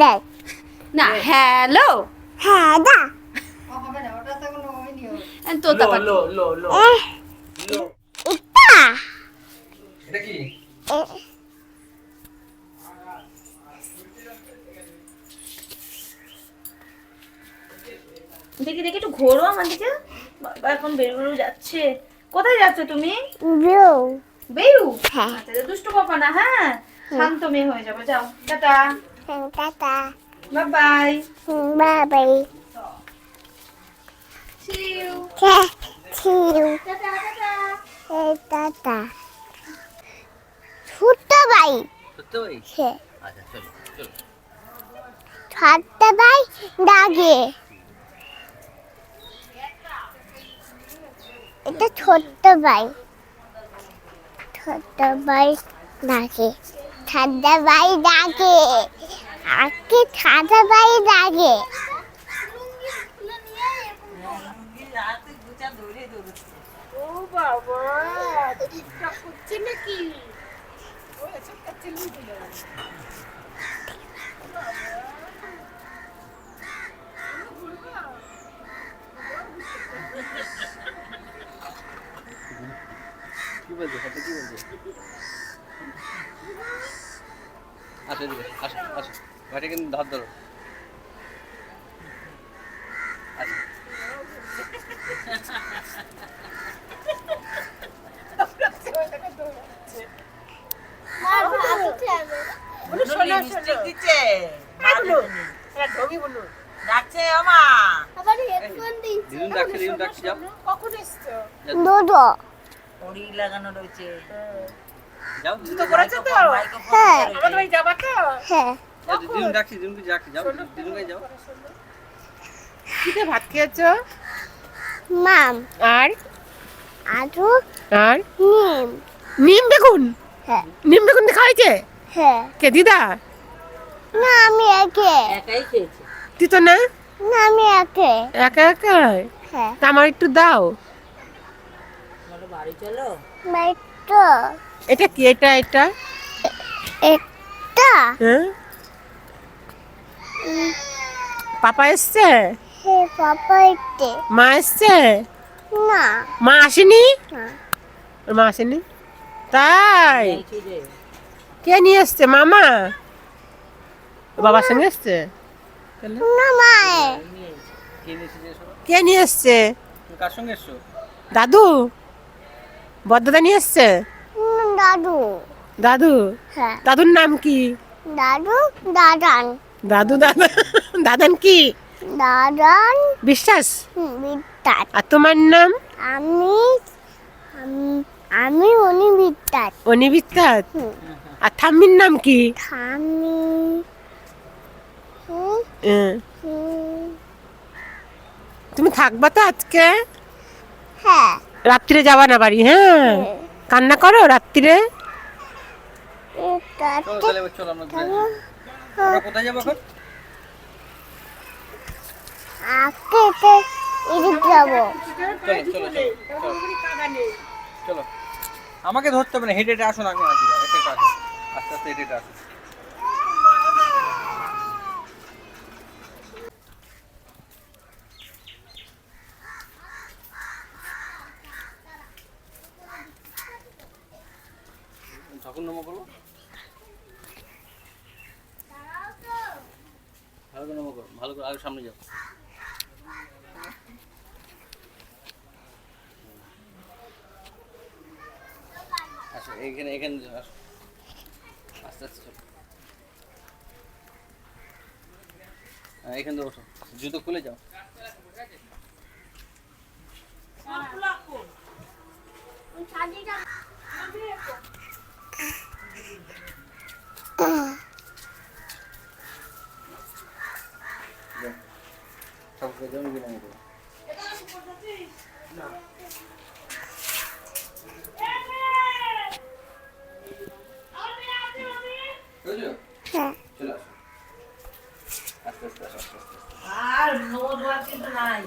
দে না হ্যালো। হ্যাঁ দা। তোতা পাখি এটা এটা কি? দেখি দেখি একটু ঘোরো আমার দিকে। বাবা এখন বেরোনো যাচ্ছে। কোথায় যাচ্ছ তুমি? ব্লু বেরু? হ্যাঁ। আচ্ছা দুষ্টু পাপা না হ্যাঁ? শান্ত মেয়ে হয়ে যাবে যাও। Tata. Tata bye bye Babai See you. চিউ টাটা টাটা টাটা ছোট্ট ভাই সত্যি ভাই সে আচ্ছা চলো চলো ছোট্ট ভাই ডাকে এটা ছোট্ট ভাই ছোট্ট ভাই ডাকে ঠান্ডা ভাই ডাকে আজকে কি বলছো? সত্যি কি বলছো? আসো আসো আসো। ভাইটা কিন্তু ধার ধরো। আসো লিপস্টিক দিচ্ছে। ডাকছে আমা। দিদুন ডাকছে দিদুন ডাকছে যাও। দুটো। ওড়ি লাগানো রয়েছে। যাও তো করেছে তো? হ্যাঁ। আমাদের যাবা তো? হ্যাঁ। যাও যাও। কিতে ভাত খেয়েছো? মাম। আর? আর? নিম। নিম বেগুন? হ্যাঁ। নিম বেগুন দিয়ে খাইছে হ্যাঁ। কে দিদা? না আমি একে। একাই খেয়েছে। দিত না? না আমি একে। একা একা? হ্যাঁ। তা আমার একটু দাও। বলো বাড়ি চলো? এটা কি এটা এটা? একটা। হ্যাঁ? পাপা এসছে? পাপা এতে মা এসছে? না। মা আসেনি? মা আসেনি? তাই? কে নিয়ে এসছে? মামা? বাবার সঙ্গে এসছে? কে নিয়ে এসছে? কার সঙ্গে এসছো? দাদু? বদ্দাদা নিয়ে এসছে? দাদু। দাদু? হ্যাঁ। দাদুর নাম কি? দাদু দাদান। দাদু দাদা। দাদান কি? দাদান? বিশ্বাস? হুম, আর তোমার নাম? আমি আমি উনি বিদ্যাত। অনিবিত্তাত হুম। আর ঠাম্মির নাম কি। হুম, তুমি থাকবা তো আজকে? হ্যাঁ। রাত্রিরে যাবা না বাড়ি হ্যাঁ? কান্না করো রাত্রিরে? এটা তাহলে চলো আমরা ঘুরে আমরা কোথায় যাব এখন? আজকে এদিক যাব। চলো আমাকে ধরতে হবে না, হেঁটে হেঁটে আসুন, আগে আসি হেঁটে আসুন আস্তে আস্তে হেঁটে আসুন। ঠাকুর নামা করব ভালো করে নামা করো ভালো করে আগে সামনে যাও। এখানে এখানে আসো আস্তে আস্তে হ্যাঁ এখানে দিয়ে বসো জুতো খুলে যাও। ঠাকুরকে জমি বিনাম করো বুঝলো হ্যাঁ চলে আসো আস্তে আস্তে আসো আস্তে আস্তে আস্তে। আর নোট বার কিন্তু নাই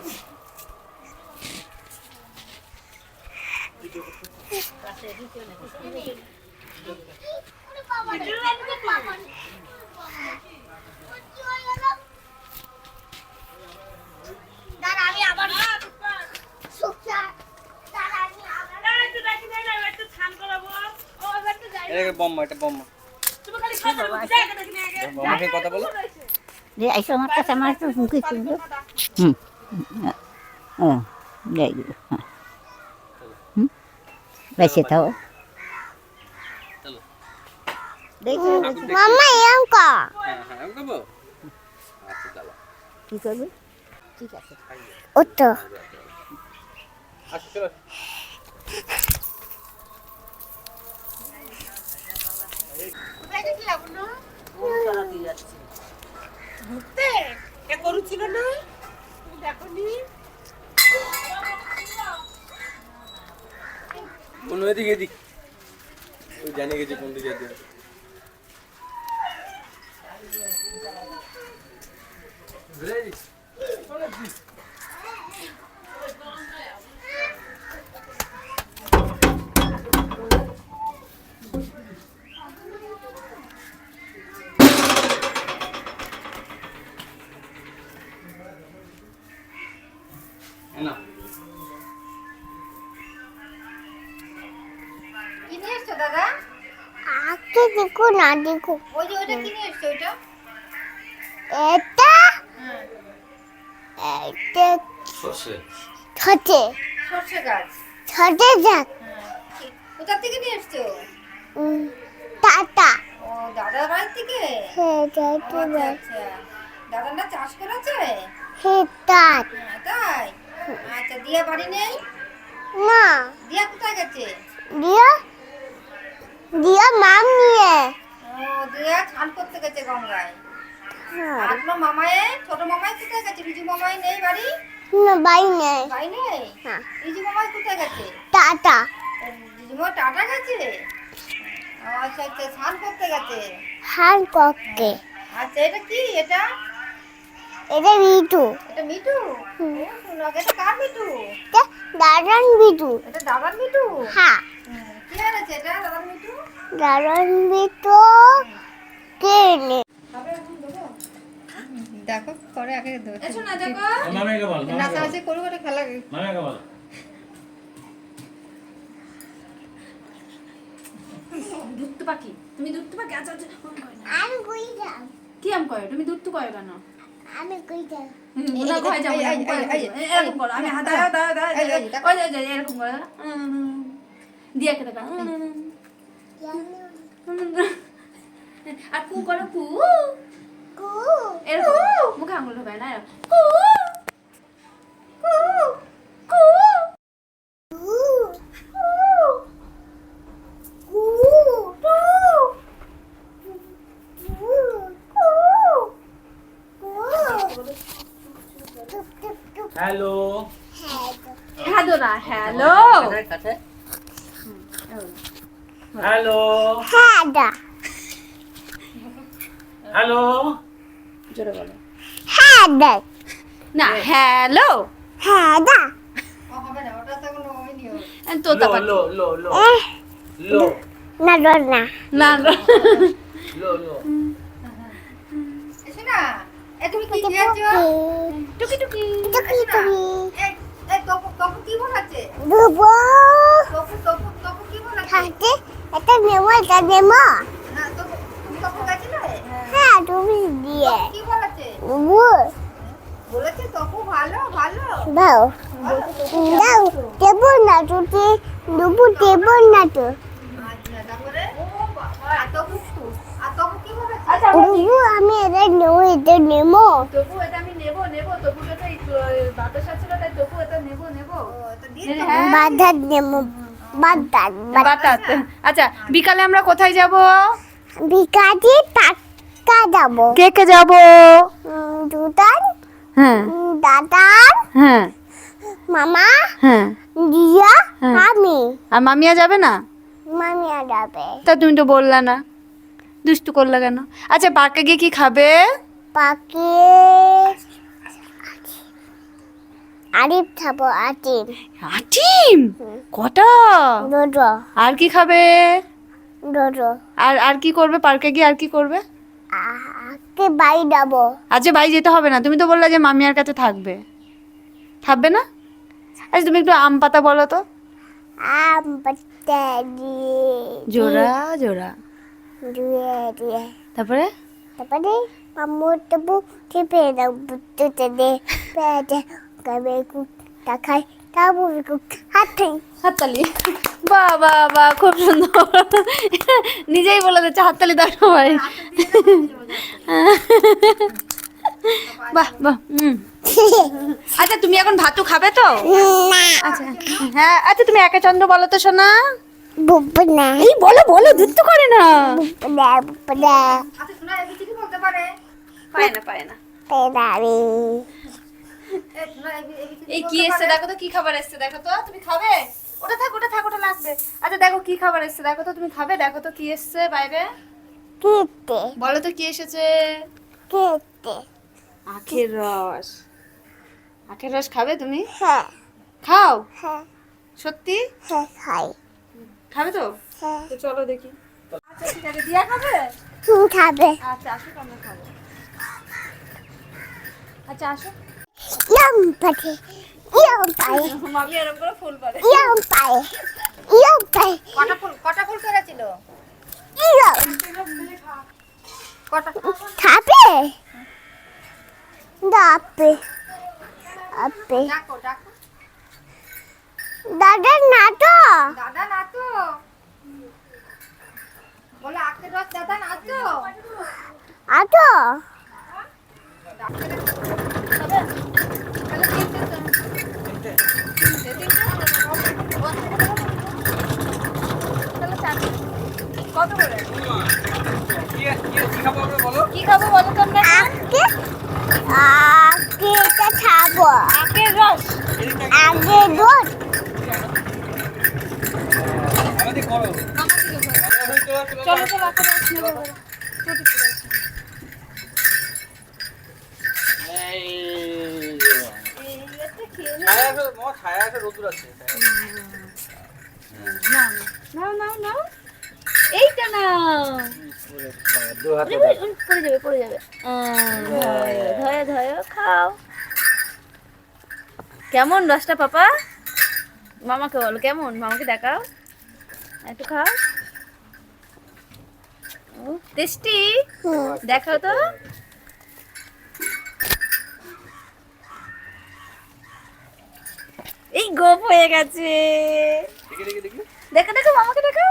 বম্মা এটা বম্মা। বম্মাকে কথা বলো। আইসো আমার কাছে আমার একটু মুখে হুম। হ্যাঁ যাই হ্যাঁ। হুম? বেঁচে থাও। চলো দেখো। এরকম হ্যাঁ হ্যাঁ আচ্ছা চলো। কি করবে? ঠিক আছে। ওতো আচ্ছা চালাতে যাচ্ছে গরু না দেখো নি অন্য এদিকে জানে গেছে কোন দিকে যেতে হবে। এই নাও। কি নিয়ে এসছো দাদা? আকে দেখো না দেখো। ওই যে ওইটা কি নিয়ে এসছো ওইটা? এটা? হ্যাঁ। এটা ছোটে সর্ষে। গাছ। ছোটে যাক হ্যাঁ কোথা থেকে নিয়ে এসছো? টাটা। ও দাদার বাড়ি থেকে? হে ও, যাইতে আচ্ছা আচ্ছা। দাদা না চাষ করেছে হ্যাঁ। আচ্ছা দিয়া বাড়ি নেই? না। দিয়া কোথায় গেছে? দিয়া দিয়া মাম নিয়ে। ও দিয়া স্নান করতে গেছে গঙ্গায়। হ্যাঁ, আর তোমার মামায়ে ছোট মামাই কোথায় গেছে? রিজু মামাই নেই বাড়ি? না বাই নেই। বাড়ি নেই? হ্যাঁ। রিজু মামাই কোথায় গেছে? টাটা। রিজু মামা টাটা গেছে? আচ্ছা আচ্ছা স্নান করতে গেছে। হান ককে আচ্ছা এটা কি? এটা এটা বিটু এটা মিঠু? এটা কার মিঠু? এটা দাদান বিটু এটা দাদার মিঠু? হ্যাঁ। কি এনেছে এটা দাদার মিঠু? দাদান বিটু কে নে দেখো করে আগে এসো না দেখো। মামাকে বল নাচানাচি করব এটা খেলা মামাকে বল। দুধ পাখি। তুমি দুধ পাখি? আচ্ছা আচ্ছা। আমি কই যাব কি আম কয়? তুমি দুধ তো কয় কেন? আমি কই এরকম করে, আমি হাত। ওই যে, যে, এরকম করো দিয়ে আর কু করো কু। কু। এরকম মুখে আঙুল ঢোকায় না এরকম। কু কু কু হ্যালো হ্যালো না হ্যালো। হ্যালো। হ্যাঁ হ্যালো। জোরে বলো। হ্যাঁ না হ্যালো। হ্যাঁ না ওই নিও তোতা পাখি। লো লো লো। লো। না ডর না। না। লো। লো এসো না এ তুমি কি খেয়েছো? টুকি টুকি। টুকি টুকি। তপু তপু কি তপু তপু তপু কি হাতে এটা নেমো এটা নেমো না তপু তুমি তপু গেছিলে? হ্যাঁ তুমি দিয়ে। কি বলাচ্ছে দুবো বলেছে তপু ভালো ভালো। দাও। দাও দেব না দেব তো আচ্ছা তারপরে? আর তপু আর তপু কি বলেছে? দুবো আমি এটা নেব এটা নেমো তবু এটা আমি নেব নেব। তবু এটা বাতাসা তাই তবু এটা নেব নেব। ও তো দিয়ে বাধা নেব বাধা বাতাস আচ্ছা বিকালে আমরা কোথায় যাব? বিকাজি টাকা যাব। কে কে যাব? দুদান হ্যাঁ। দাদান হ্যাঁ। মামা হ্যাঁ। দিয়া হ্যাঁ। আমি। আর মামিয়া যাবে না? মামিয়া যাবে। তা তুমি তো বললা না। দুষ্টু করলে কেন? আচ্ছা পার্কে গিয়ে কি খাবে? পাখি আরিফ খাব আটিম আটিম কটা? ডোডো আর কি খাবে? ডোডো আর আর কি করবে? পার্কে গিয়ে আর কি করবে? আকে বাড়ি যাব। আচ্ছা বাড়ি যেতে হবে না। তুমি তো বললে যে মামিয়ার কাছে থাকবে। থাকবে না? আচ্ছা তুমি একটু আম পাতা বলো তো। আম পাতা দিয়ে। জোড়া জোড়া। দুয়ে দুয়ে। তারপরে? তারপরে মামু তবু চেপে দাও বুঝতে দে পেটে কবে কুক টাকায় তাবু কুক হাতে হাততালি? বাহ বাহ বাহ খুব সুন্দর। নিজেই বলে দিচ্ছে হাততালি দাও সবাই বাহ বাহ হুম। আচ্ছা তুমি এখন ভাতু খাবে তো? আচ্ছা হ্যাঁ আচ্ছা তুমি একা চন্দ্র বলো তো শোনা বুবু না এই বলো বলো দুধ তো করে না। না না আচ্ছা এবিসিডি বলতে পারে? পায় না এই কি এসছে? দেখো তো কি খাবার এসছে দেখো তো তুমি খাবে? ওটা থাক ওটা থাক ওটা লাগবে। আচ্ছা দেখো কি খাবার এসছে দেখো তো তুমি খাবে? দেখো তো কি এসছে বাইরে। কেটে বলো তো কি এসেছে? কেটে আখের রস। আখের রস খাবে তুমি? হ্যাঁ। খাও? হ্যাঁ। সত্যি? হ্যাঁ খাই। খাবে তো? হ্যাঁ। তো চলো দেখি। আচ্ছা ঠিক আছে দিয়া খাবে? তুমি খাবে। আচ্ছা আসো আমরা খাব। আচ্ছা আসো। পাতে ইয়াম পায়ে মামি এরকম করে ফুল পারে ইয়াম পায়ে ইয়াম পায়ে কটা ফুল কটা ফুল পেরেছিল ইয়াম কটা খাবে? দাপে আপে। ডাকো ডাকো। দাদা না তো দাদা না তো বলে আখের রস দাদা না তো আতো কত করে কি খাব বলো কি খাব বলো তো আমরা আকে আকে তা খাব রস দুধ চলো চলো। ছায়া আছে ছায়া আছে রোদ্দুর আছে নাও নাও নাও এইটা নাও দু হাতে ওরে, ওরে, পড়ে যাবে পড়ে যাবে। ধরে ধরে খাও। কেমন রসটা পাপা? মামাকে বলো কেমন? মামাকে দেখাও। একটু খাও। টেস্টি। দেখাও তো। এই গোপ হয়ে গেছে। দেখি দেখি দেখি। দেখো দেখো মামাকে দেখো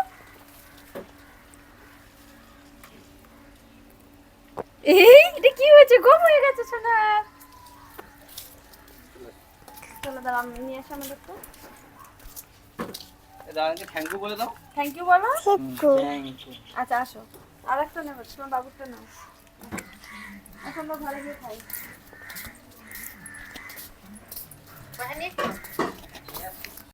এই এটা কি হয়েছে? গম হয়ে গেছে সোনা। চলো দাঁড়া আমি নিয়ে আসি আমাদের তো। থ্যাংক ইউ বলে দাও। থ্যাংক ইউ বলো। থ্যাংক ইউ আচ্ছা আসো। আর একটা নেব তোমার বাবুরটা নাও। এখন আমরা ঘরে গিয়ে খাই। বাহিনী